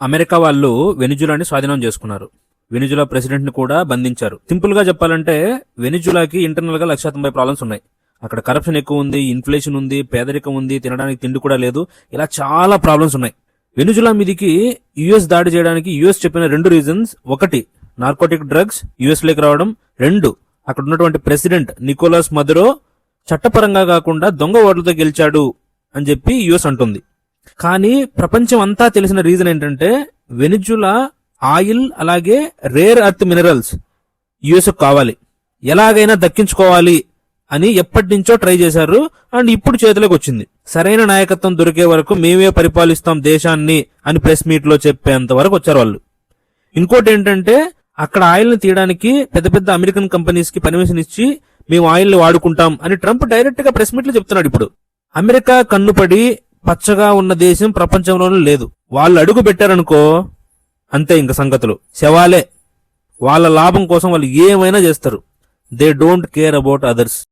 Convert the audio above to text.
America వాళ్ళు వెనిజులాని స్వాధీనం చేసుకున్నారు. వెనిజులా ప్రెసిడెంట్ని కూడా బంధించారు. సింపుల్గా చెప్పాలంటే వెనిజులాకి ఇంటర్నల్గా లక్ష తొంభై ప్రాబ్లమ్స్ ఉన్నాయి. అక్కడ కరప్షన్ ఎక్కువ ఉంది ఇన్ఫ్లేషన్ ఉంది పేదరికం ఉంది తినడానికి తిండి కూడా లేదు. ఇలా చాలా ప్రాబ్లమ్స్ ఉన్నాయి. వెనిజులా మీదికి యుఎస్ దాడి చేయడానికి యుఎస్ చెప్పిన రెండు రీజన్స్ ఒకటి నార్కోటిక్ డ్రగ్స్ యుఎస్లోకి రావడం. రెండు అక్కడ ఉన్నటువంటి ప్రెసిడెంట్ నికోలస్ మదురో చట్టపరంగా కాకుండా దొంగ ఓట్లతో గెలిచాడు అని చెప్పి యుఎస్ అంటుంది. కానీ ప్రపంచం అంతా తెలిసిన రీజన్ ఏంటంటే వెనిజులా ఆయిల్ అలాగే రేర్ అర్త్ మినరల్స్ యుఎస్ కావాలి. ఎలాగైనా దక్కించుకోవాలి అని ఎప్పటి నుంచో ట్రై చేశారు అండ్ ఇప్పుడు చేతిలోకి వచ్చింది. సరైన నాయకత్వం దొరికే వరకు మేమే పరిపాలిస్తాం దేశాన్ని అని ప్రెస్ మీట్లో చెప్పేంత వరకు వచ్చారు వాళ్ళు. ఇంకోటి ఏంటంటే అక్కడ ఆయిల్ని తీయడానికి పెద్ద పెద్ద అమెరికన్ కంపెనీస్కి పర్మిషన్ ఇచ్చి మేము ఆయిల్ని వాడుకుంటాం అని ట్రంప్ డైరెక్ట్గా ప్రెస్ మీట్లో చెప్తున్నాడు ఇప్పుడు. అమెరికా కన్నుపడి పచ్చగా ఉన్న దేశం ప్రపంచంలోనే లేదు. వాళ్ళు అడుగు పెట్టారనుకో అంతే ఇంక సంగతులు. శవాలే. వాళ్ళ లాభం కోసం వాళ్ళు ఏమైనా చేస్తారు. They don't care about others